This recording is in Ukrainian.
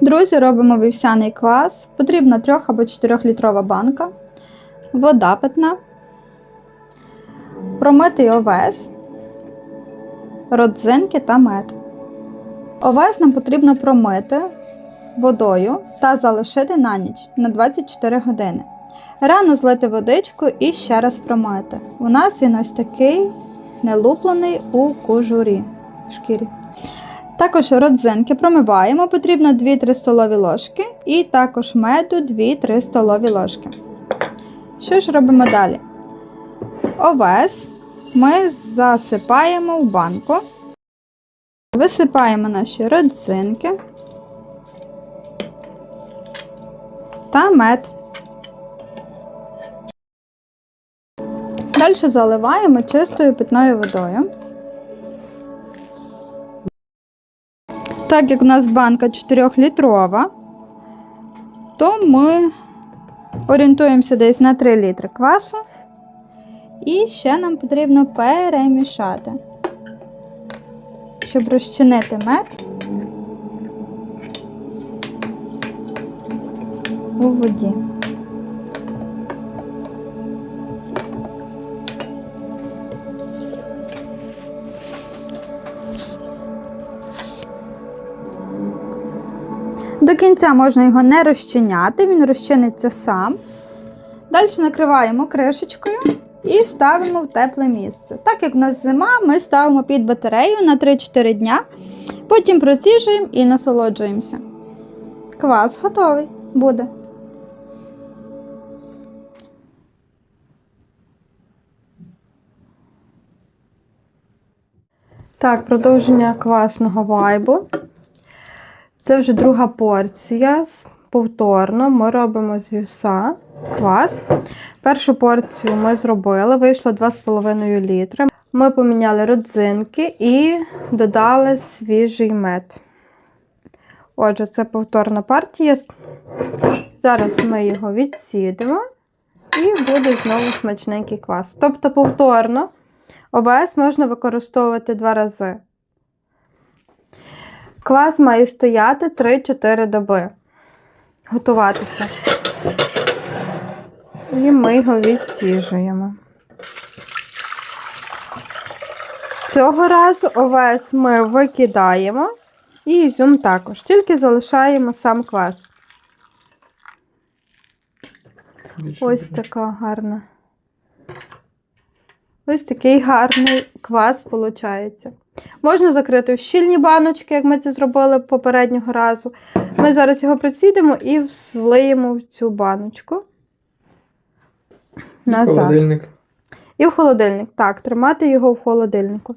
Друзі, робимо вівсяний квас. Потрібна 3 або 4 літрова банка, вода питна, промитий овес, родзинки та мед. Овес нам потрібно промити водою та залишити на ніч на 24 години. Рано злити водичку і ще раз промити. У нас він ось такий нелуплений у кожурі шкірі. Також родзинки промиваємо, потрібно 2-3 столові ложки і також меду 2-3 столові ложки. Що ж робимо далі? Овес ми засипаємо в банку, висипаємо наші родзинки та мед. Далі заливаємо чистою питною водою. Так як у нас банка 4-літрова, то ми орієнтуємося десь на 3 літри квасу. І ще нам потрібно перемішати, щоб розчинити мед у воді. До кінця можна його не розчиняти, він розчиниться сам. Далі накриваємо кришечкою і ставимо в тепле місце. Так як в нас зима, ми ставимо під батарею на 3-4 дня, потім проціжуємо і насолоджуємося. Квас готовий буде. Так, продовження квасного вайбу. Це вже друга порція. Повторно ми робимо з вівса квас. Першу порцію ми зробили, вийшло 2,5 літри. Ми поміняли родзинки і додали свіжий мед. Отже, це повторна партія. Зараз ми його відсідимо і буде знову смачненький квас. Тобто, повторно, ОБС можна використовувати два рази. Квас має стояти 3-4 доби. Готуватися. І ми його відсіжуємо. Цього разу овес ми викидаємо і ізюм також. Тільки залишаємо сам квас. Ось така гарна. Ось такий гарний квас виходить. Можна закрити в щільні баночки, як ми це зробили попереднього разу. Ми зараз його присідемо і влиємо в цю баночку. Назад. Холодильник. І в холодильник. Так, тримати його в холодильнику.